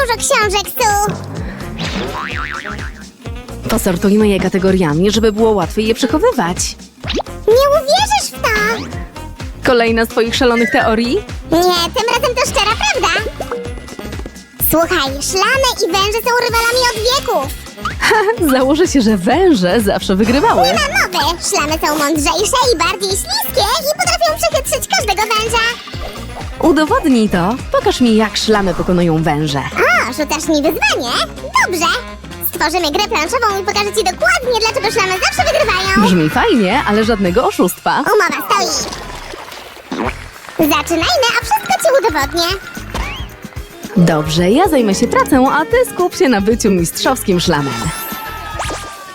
dużo książek, Su. Posortujmy je kategoriami, żeby było łatwiej je przechowywać. Nie uwierzysz w to. Kolejna z twoich szalonych teorii? Nie, tym razem to szczera prawda. Słuchaj, szlamy i węże są rywalami od wieków. Założę się, że węże zawsze wygrywały. Na mowy, szlamy są mądrzejsze i bardziej śliskie i potrafią przechytrzyć każdego węża. Udowodnij to. Pokaż mi, jak szlamy pokonują węże. O, rzucasz mi wyzwanie? Dobrze. Stworzymy grę planszową i pokażę ci dokładnie, dlaczego szlamy zawsze wygrywają. Brzmi fajnie, ale żadnego oszustwa. Umowa stoi. Zaczynajmy, a wszystko ci udowodnię. Dobrze, ja zajmę się pracą, a ty skup się na byciu mistrzowskim szlamem.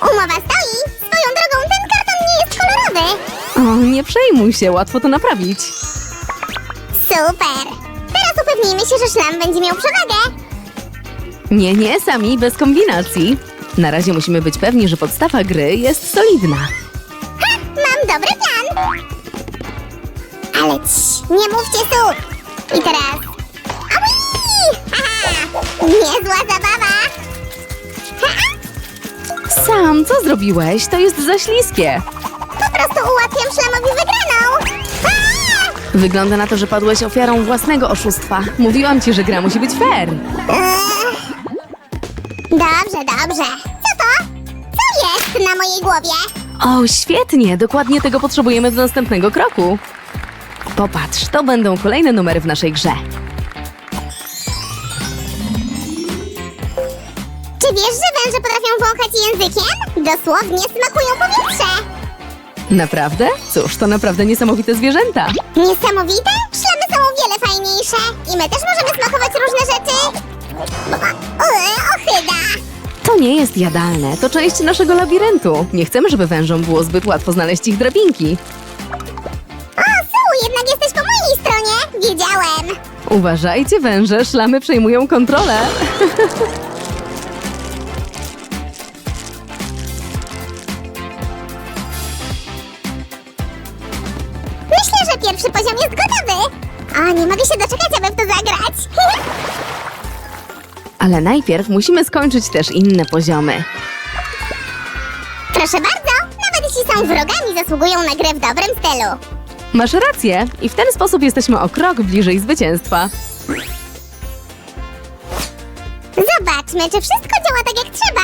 Umowa stoi. Swoją drogą, ten karton nie jest kolorowy. O, nie przejmuj się, łatwo to naprawić. Super. Teraz upewnijmy się, że szlam będzie miał przewagę. Nie, nie, sami, bez kombinacji. Na razie musimy być pewni, że podstawa gry jest solidna. Ha, mam dobry plan. Ale cii, nie mówcie su. I teraz... Aui! Haha, niezła zabawa. Ha, Sam, co zrobiłeś? To jest za śliskie. po prostu ułatwiam szlamowi wygraną. Wygląda na to, że padłeś ofiarą własnego oszustwa. Mówiłam ci, że gra musi być fair. Dobrze, dobrze. Co to? Co jest na mojej głowie? O, świetnie! Dokładnie tego potrzebujemy do następnego kroku. Popatrz, to będą kolejne numery w naszej grze. Czy wiesz, że węże potrafią wąchać językiem? Dosłownie smakują powietrze. Naprawdę? Cóż, to naprawdę niesamowite zwierzęta. Niesamowite? Szlamy są o wiele fajniejsze. I my też możemy smakować różne rzeczy. Ue, ochyda. To nie jest jadalne, to część naszego labiryntu. Nie chcemy, żeby wężom było zbyt łatwo znaleźć ich drabinki. O, Su, jednak jesteś po mojej stronie. Wiedziałem. Uważajcie, węże, szlamy przejmują kontrolę. pierwszy poziom jest gotowy. O, nie mogę się doczekać, aby w to zagrać. Ale najpierw musimy skończyć też inne poziomy. Proszę bardzo, nawet jeśli są wrogami, zasługują na grę w dobrym stylu. Masz rację i w ten sposób jesteśmy o krok bliżej zwycięstwa. Zobaczmy, czy wszystko działa tak jak trzeba.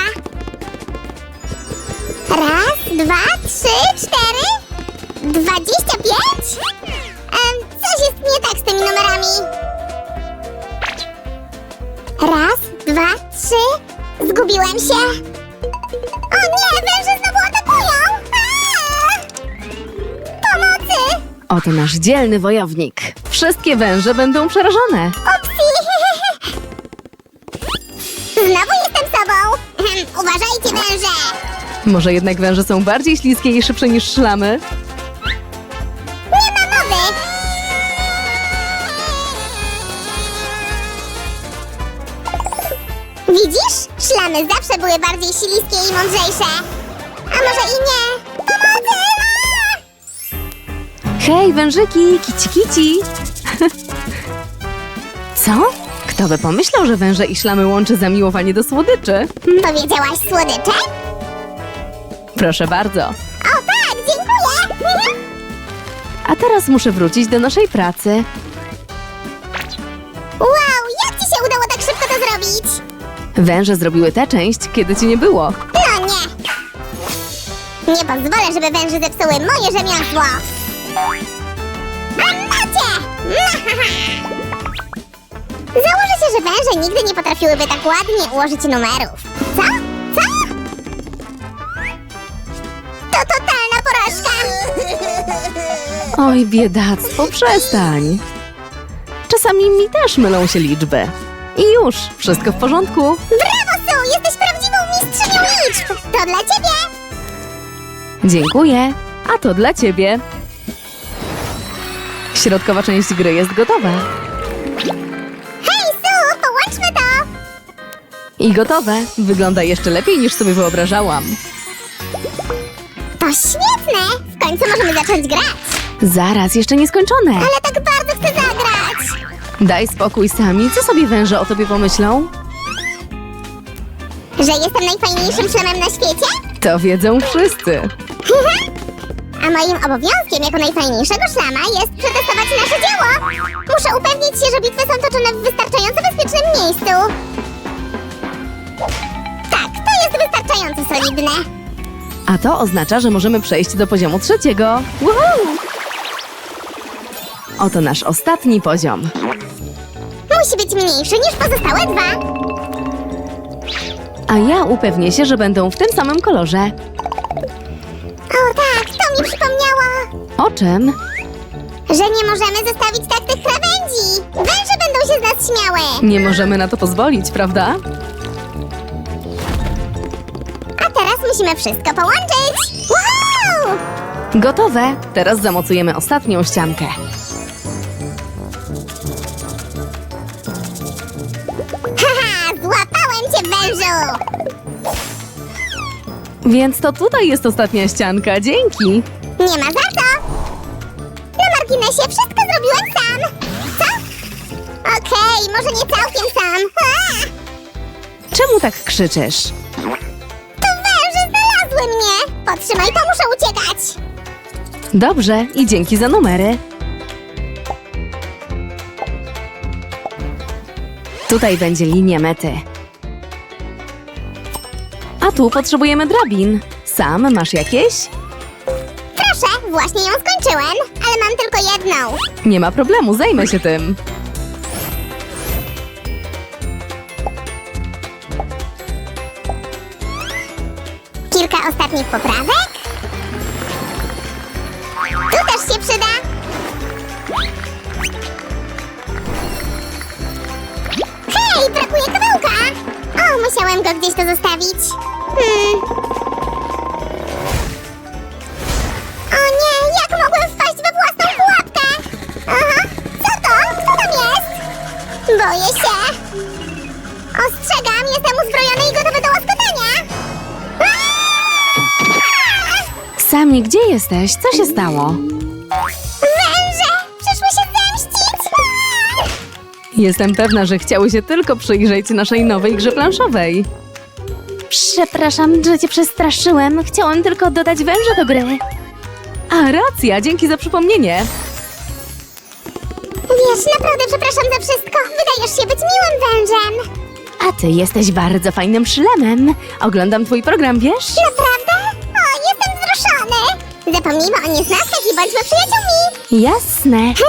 Raz, dwa, trzy, cztery, dwadzieścia pięć? Nie tak z tymi numerami. Raz, dwa, trzy. Zgubiłem się. O nie, węże znowu atakują! Aaa! Pomocy! Oto nasz dzielny wojownik. Wszystkie węże będą przerażone. Upsi! Znowu jestem sobą. Uważajcie, węże! Może jednak węże są bardziej śliskie i szybsze niż szlamy? Były bardziej śliskie i mądrzejsze. A może i nie? Pomocy! Aaa! Hej, wężyki, kici kici! Co? Kto by pomyślał, że węże i szlamy łączy zamiłowanie do słodyczy? Powiedziałaś słodycze? Proszę bardzo. O tak, dziękuję! A teraz muszę wrócić do naszej pracy. Węże zrobiły tę część, kiedy cię nie było. No nie! Nie pozwolę, żeby węże zepsuły moje rzemiosło! A macie! Założę się, że węże nigdy nie potrafiłyby tak ładnie ułożyć numerów. Co? Co? To totalna porażka! Oj, biedactwo, przestań. Czasami mi też mylą się liczby. I już, wszystko w porządku. Brawo, Su! Jesteś prawdziwą mistrzynią liczb! To dla ciebie! Dziękuję. A to dla ciebie. Środkowa część gry jest gotowa. Hej, Su! Połączmy to! I gotowe. Wygląda jeszcze lepiej niż sobie wyobrażałam. To świetne! W końcu możemy zacząć grać! Zaraz, jeszcze nieskończone. Ale tak bardzo chcę zagrać! Daj spokój sami, co sobie węże o tobie pomyślą? Że jestem najfajniejszym szlemem na świecie? To wiedzą wszyscy. A moim obowiązkiem jako najfajniejszego szlama jest przetestować nasze dzieło. Muszę upewnić się, że bitwy są toczone w wystarczająco bezpiecznym miejscu. Tak, to jest wystarczająco solidne. A to oznacza, że możemy przejść do poziomu trzeciego. Woohoo! Oto nasz ostatni poziom. Musi być mniejszy niż pozostałe dwa. A ja upewnię się, że będą w tym samym kolorze. O tak, to mi przypomniało, O czym? że nie możemy zostawić tak tych krawędzi. Węże będą się z nas śmiały. Nie możemy na to pozwolić, prawda? A teraz musimy wszystko połączyć. Wow! Gotowe. Teraz zamocujemy ostatnią ściankę. Więc to tutaj jest ostatnia ścianka. Dzięki. Nie ma za co! Na marginesie wszystko zrobiłem sam! Co? Okej, może nie całkiem sam. A, Czemu tak krzyczysz? to węże znalazły mnie! Podtrzymaj to, muszę uciekać! Dobrze i dzięki za numery. Tutaj będzie linia mety. A tu potrzebujemy drabin. Sam masz jakieś? Proszę, właśnie ją skończyłem, ale mam tylko jedną. Nie ma problemu, zajmę się tym. Kilka ostatnich poprawek. Tu też się przyda. Hej, brakuje kawełka! O, musiałem go gdzieś to zostawić. Hmm. O nie, jak mogłem wpaść we własną pułapkę? Aha, co to? Kto tam jest? Boję się. Ostrzegam, jestem uzbrojony i gotowy do łaskotania. Sami, gdzie jesteś? Co się stało? Węże! Przyszły się zemścić! Jestem pewna, że chciały się tylko przyjrzeć naszej nowej grze planszowej. Przepraszam, że cię przestraszyłem. Chciałem tylko dodać węża do gry. A, racja, dzięki za przypomnienie. Wiesz, naprawdę przepraszam za wszystko. Wydajesz się być miłym wężem. A ty jesteś bardzo fajnym szlemem. Oglądam twój program, wiesz? Naprawdę? O, jestem wzruszony. Zapomnijmy o nieznakach i bądźmy przyjaciółmi. Jasne.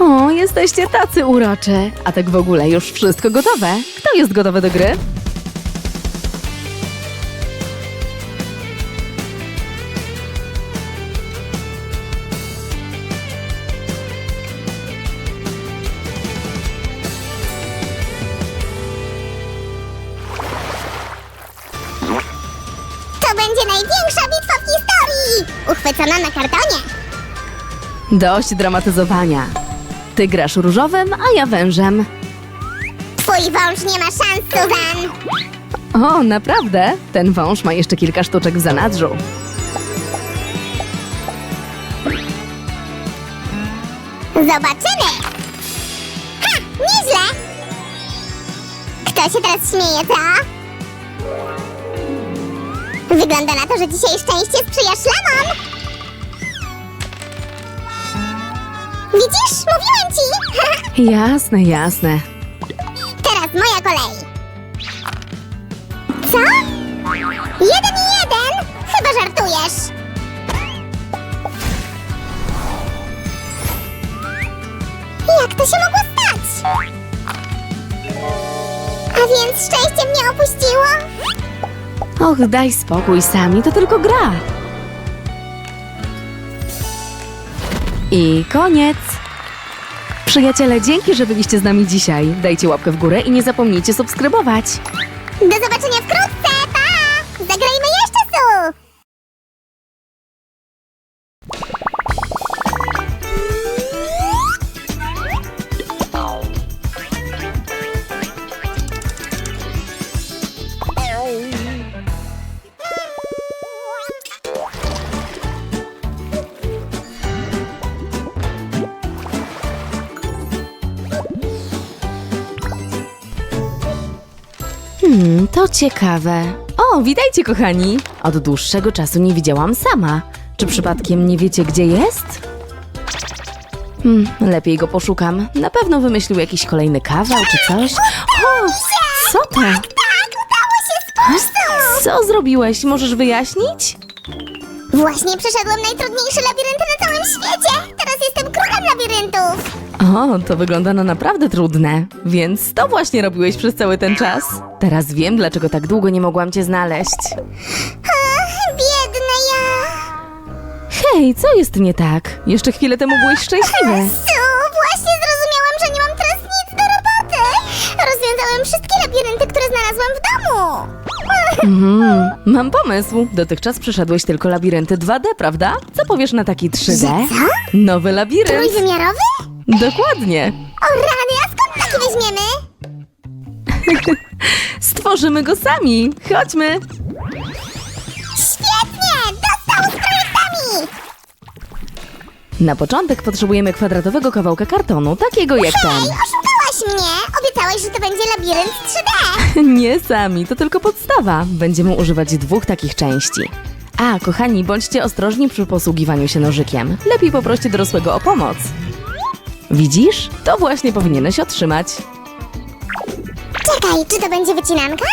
O, jesteście tacy uroczy. A tak w ogóle już wszystko gotowe. Kto jest gotowy do gry? Kartonie. Dość dramatyzowania. Ty grasz różowym, a ja wężem. Twój wąż nie ma szans, Susan. O, naprawdę? Ten wąż ma jeszcze kilka sztuczek w zanadrzu. Zobaczymy. Ha, nieźle. Kto się teraz śmieje, co? Wygląda na to, że dzisiaj szczęście sprzyja szlamom. Widzisz? Mówiłem ci! Jasne, jasne. Teraz moja kolej. Co? Jeden i jeden? Chyba żartujesz. Jak to się mogło stać? A więc szczęście mnie opuściło? Och, daj spokój, Sami, to tylko gra. I koniec. Przyjaciele, dzięki, że byliście z nami dzisiaj. Dajcie łapkę w górę i nie zapomnijcie subskrybować. Do to ciekawe. O, witajcie kochani! Od dłuższego czasu nie widziałam sama. Czy przypadkiem nie wiecie, gdzie jest? Hmm, lepiej go poszukam. Na pewno wymyślił jakiś kolejny kawał czy coś. O, co to? Tak, udało się! Co zrobiłeś? Możesz wyjaśnić? Właśnie przeszedłem najtrudniejsze labirynty na całym świecie! Teraz jestem królem labiryntów! O, to wygląda na naprawdę trudne. Więc to właśnie robiłeś przez cały ten czas. Teraz wiem, dlaczego tak długo nie mogłam cię znaleźć. Ach, biedna ja! Hej, co jest nie tak? Jeszcze chwilę temu byłeś szczęśliwy. Su, właśnie zrozumiałam, że nie mam teraz nic do roboty! Rozwiązałem wszystkie labirynty, które znalazłam w domu! Mhm, mam pomysł. Dotychczas przeszedłeś tylko labirynty 2D, prawda? Co powiesz na taki 3D? Że co? Nowy labirynt. Trójwymiarowy? Dokładnie. O rany, a skąd taki weźmiemy? Stworzymy go sami. Chodźmy. Świetnie! Dostał z projektami! Na początek potrzebujemy kwadratowego kawałka kartonu, takiego jak Hej, ten. oszukałaś mnie! Obiecałeś, że to będzie labirynt 3D! Nie sami, to tylko podstawa. Będziemy używać dwóch takich części. A, kochani, bądźcie ostrożni przy posługiwaniu się nożykiem. Lepiej poproście dorosłego o pomoc. Widzisz? To właśnie powinieneś otrzymać. Czekaj, czy to będzie wycinanka?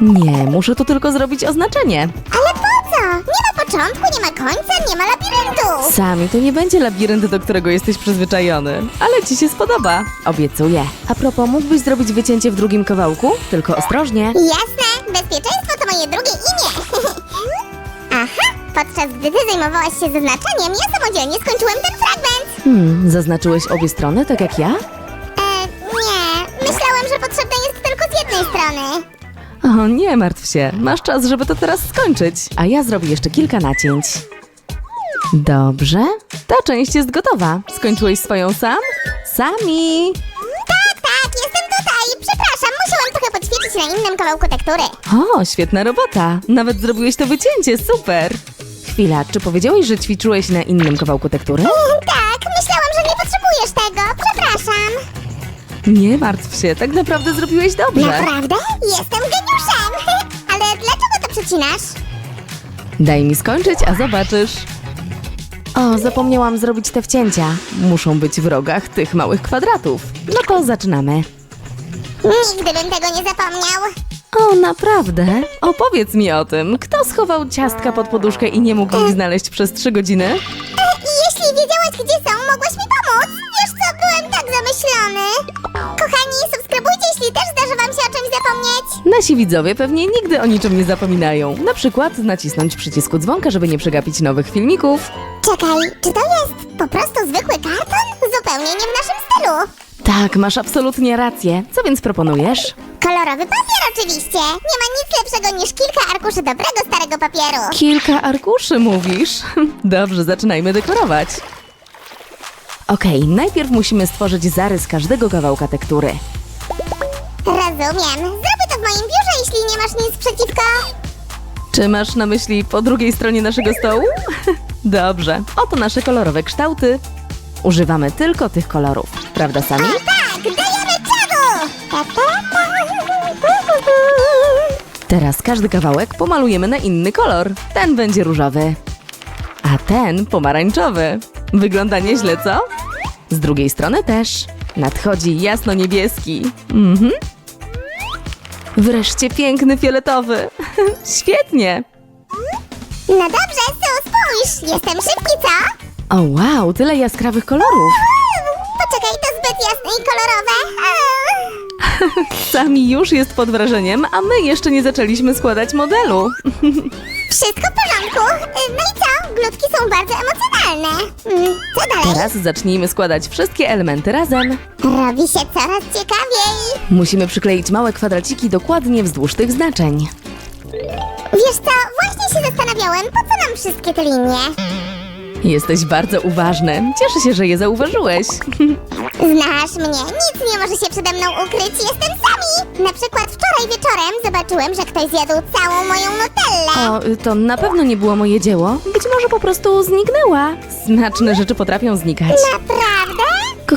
Nie, muszę tu tylko zrobić oznaczenie. Ale po co? Nie ma początku, nie ma końca, nie ma labiryntu! Sami to nie będzie labirynt, do którego jesteś przyzwyczajony, ale ci się spodoba. Obiecuję. A propos, mógłbyś zrobić wycięcie w drugim kawałku? Tylko ostrożnie. Jasne, bezpieczeństwo to moje drugie imię. Aha, podczas gdy ty zajmowałaś się zaznaczeniem, ja samodzielnie skończyłem ten fragment. Hmm, zaznaczyłeś obie strony, tak jak ja? E, nie, myślałem, że potrzebne jest tylko z jednej strony. O, nie martw się. Masz czas, żeby to teraz skończyć. A ja zrobię jeszcze kilka nacięć. Dobrze. Ta część jest gotowa. Skończyłeś swoją sam? Sami! Tak, tak, jestem tutaj. Przepraszam, musiałam trochę poćwiczyć na innym kawałku tektury. O, świetna robota. Nawet zrobiłeś to wycięcie, super. Chwila, czy powiedziałeś, że ćwiczyłeś na innym kawałku tektury? Nie martw się, tak naprawdę zrobiłeś dobrze. Naprawdę? Jestem geniuszem. Ale dlaczego to przecinasz? Daj mi skończyć, a zobaczysz. O, zapomniałam zrobić te wcięcia. Muszą być w rogach tych małych kwadratów. No to zaczynamy. Nigdy bym tego nie zapomniał. O, naprawdę? Opowiedz mi o tym. Kto schował ciastka pod poduszkę i nie mógł ich znaleźć przez trzy godziny? E, Jeśli wiedziałaś, gdzie są, mogłaś mi pomóc. Byłem tak zamyślony. Kochani, subskrybujcie, jeśli też zdarzy wam się o czymś zapomnieć. Nasi widzowie pewnie nigdy o niczym nie zapominają. Na przykład nacisnąć przycisku dzwonka, żeby nie przegapić nowych filmików. Czekaj, czy to jest po prostu zwykły karton? Zupełnie nie w naszym stylu. Tak, masz absolutnie rację. Co więc proponujesz? Kolorowy papier oczywiście. Nie ma nic lepszego niż kilka arkuszy dobrego starego papieru. Kilka arkuszy mówisz? Dobrze, zaczynajmy dekorować. Okej, najpierw musimy stworzyć zarys każdego kawałka tektury. Rozumiem. Zrobię to w moim biurze, jeśli nie masz nic przeciwko. Czy masz na myśli po drugiej stronie naszego stołu? Dobrze, oto nasze kolorowe kształty. Używamy tylko tych kolorów, prawda sami? Tak, dajemy czadu! Ta, ta, ta. Teraz każdy kawałek pomalujemy na inny kolor. Ten będzie różowy, a ten pomarańczowy. Wygląda nieźle, co? Z drugiej strony też. Nadchodzi jasno-niebieski. Mhm. Wreszcie piękny fioletowy. Świetnie. No dobrze, Su, spójrz. Jestem szybki, co? O wow, tyle jaskrawych kolorów. Poczekaj, to zbyt jasne i kolorowe. Sami już jest pod wrażeniem, a my jeszcze nie zaczęliśmy składać modelu. Wszystko w porządku. Y, No i co? Glutki są bardzo emocjonalne. Mm, Co dalej? Teraz zacznijmy składać wszystkie elementy razem. Robi się coraz ciekawiej. Musimy przykleić małe kwadraciki dokładnie wzdłuż tych znaczeń. Wiesz co, właśnie się zastanawiałem, po co nam wszystkie te linie? Jesteś bardzo uważny. Cieszę się, że je zauważyłeś. Znasz mnie, nic nie może się przede mną ukryć, jestem sami. Na przykład wczoraj wieczorem zobaczyłem, że ktoś zjadł całą moją nutellę. O, to na pewno nie było moje dzieło. Być może po prostu zniknęła. Smaczne rzeczy potrafią znikać. Naprawdę?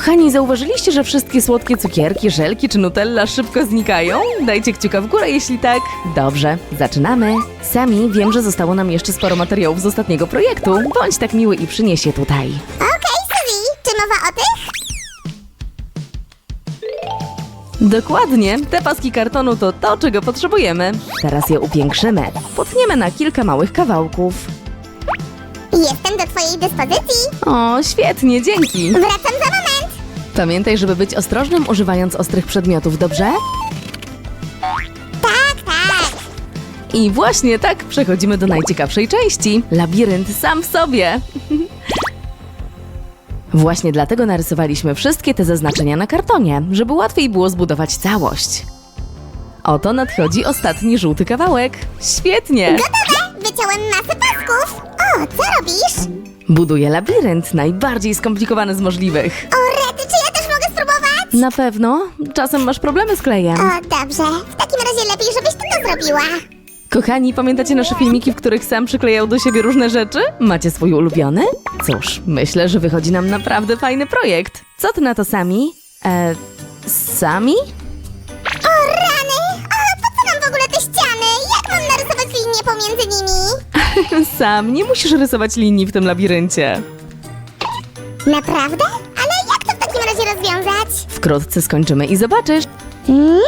Kochani, zauważyliście, że wszystkie słodkie cukierki, żelki czy Nutella szybko znikają? Dajcie kciuka w górę, jeśli tak. Dobrze, zaczynamy. Sami wiem, że zostało nam jeszcze sporo materiałów z ostatniego projektu. Bądź tak miły i przynieś je tutaj. Okej, Suzy, czy mowa o tych? Dokładnie, te paski kartonu to to, czego potrzebujemy. Teraz je upiększymy. Potniemy na kilka małych kawałków. Jestem do twojej dyspozycji. O, świetnie, dzięki. Wracam. Pamiętaj, żeby być ostrożnym używając ostrych przedmiotów, dobrze? Tak, tak. I właśnie tak przechodzimy do najciekawszej części. Labirynt sam w sobie. Właśnie dlatego narysowaliśmy wszystkie te zaznaczenia na kartonie, żeby łatwiej było zbudować całość. Oto nadchodzi ostatni żółty kawałek. Świetnie! Gotowe. Wyciąłem masę pasków. O, co robisz? Buduję labirynt, najbardziej skomplikowany z możliwych. O, Na pewno. Czasem masz problemy z klejem. O, dobrze. W takim razie lepiej, żebyś ty to zrobiła. Kochani, pamiętacie nasze filmiki, w których sam przyklejał do siebie różne rzeczy? Macie swój ulubiony? Cóż, myślę, że wychodzi nam naprawdę fajny projekt. Co ty na to sami? E, sami? O, rany! O, po co nam w ogóle te ściany? Jak mam narysować linię pomiędzy nimi? Sam, nie musisz rysować linii w tym labiryncie. Naprawdę? Ale jak to w takim razie rozwiązać? Wkrótce skończymy i zobaczysz. Mm.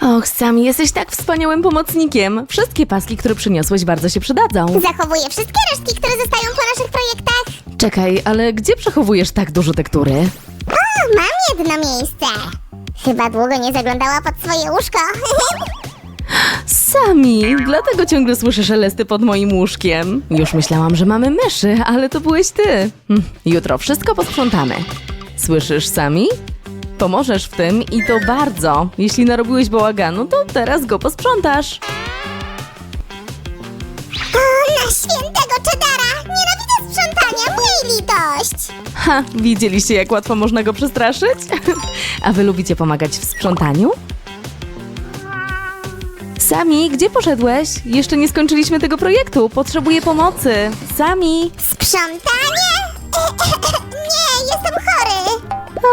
Och, Sam, jesteś tak wspaniałym pomocnikiem. Wszystkie paski, które przyniosłeś, bardzo się przydadzą. Zachowuję wszystkie resztki, które zostają po naszych projektach. Czekaj, ale gdzie przechowujesz tak dużo tektury? O, mam jedno miejsce. Chyba długo nie zaglądała pod swoje łóżko. Sami, dlatego ciągle słyszę szelesty pod moim łóżkiem. Już myślałam, że mamy myszy, ale to byłeś ty. Hm, Jutro wszystko posprzątamy. Słyszysz, Sami? Pomożesz w tym i to bardzo. Jeśli narobiłeś bałaganu, to teraz go posprzątasz. o, na świętego Czedara! Nienawidzę sprzątania, miej litość! Ha, widzieliście jak łatwo można go przestraszyć? A wy lubicie pomagać w sprzątaniu? Sami, gdzie poszedłeś? Jeszcze nie skończyliśmy tego projektu. Potrzebuję pomocy. Sami! Sprzątanie? Nie, jestem chory.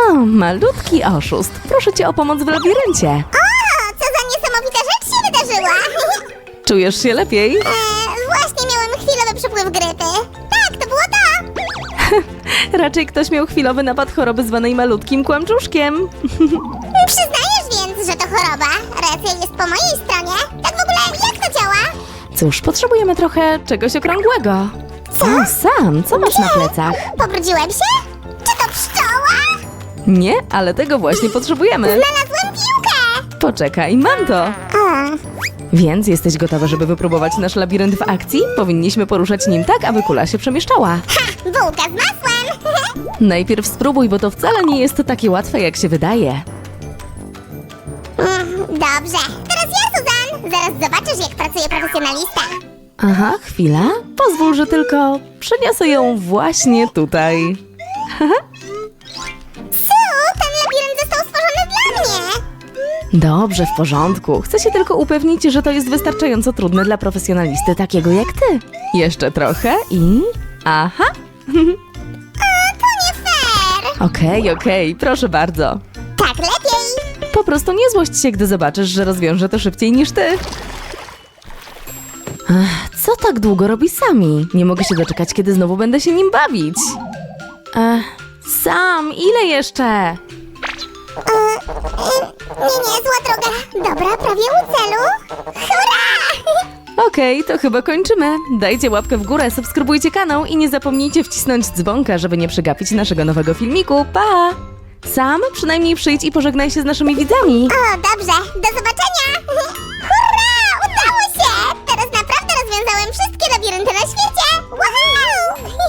O, malutki oszust. Proszę cię o pomoc w labiryncie. O, co za niesamowita rzecz się wydarzyła. Czujesz się lepiej? e, właśnie miałem chwilowy przypływ grypy. Tak, to było to. Raczej ktoś miał chwilowy napad choroby zwanej malutkim kłamczuszkiem. Przyznajesz więc, że to choroba. Racja jest po mojej stronie. Tak w ogóle, jak to działa? Cóż, potrzebujemy trochę czegoś okrągłego. Co? O, Sam, co masz na plecach? Pobrudziłem się? Czy to pszczoła? Nie, ale tego właśnie potrzebujemy. Znalazłem piłkę! Poczekaj, mam to. O, Więc jesteś gotowa, żeby wypróbować nasz labirynt w akcji? Powinniśmy poruszać nim tak, aby kula się przemieszczała. ha, bułka z masłem! Najpierw spróbuj, bo to wcale nie jest takie łatwe, jak się wydaje. Mm, Dobrze, teraz ja, Suzan. Zaraz zobaczysz, jak pracuje profesjonalista. Aha, chwila. Pozwól, że tylko przeniosę ją właśnie tutaj. Su, ten labirynt został stworzony dla mnie. Dobrze, w porządku. Chcę się tylko upewnić, że to jest wystarczająco trudne dla profesjonalisty takiego jak ty. Jeszcze trochę i... Aha! To nie fair. Okej, okej, proszę bardzo. Tak lepiej. Po prostu nie złość się, gdy zobaczysz, że rozwiążę to szybciej niż ty. Co tak długo robi sami? Nie mogę się doczekać, kiedy znowu będę się nim bawić. Sam, ile jeszcze? Nie, nie, zła droga. Dobra, prawie u celu. Hurra! Okej, to chyba kończymy. Dajcie łapkę w górę, subskrybujcie kanał i nie zapomnijcie wcisnąć dzwonka, żeby nie przegapić naszego nowego filmiku. Pa! Sam, przynajmniej przyjdź i pożegnaj się z naszymi widzami. O, dobrze. Do zobaczenia. Pokonałem wszystkie labirynty na świecie! Wow!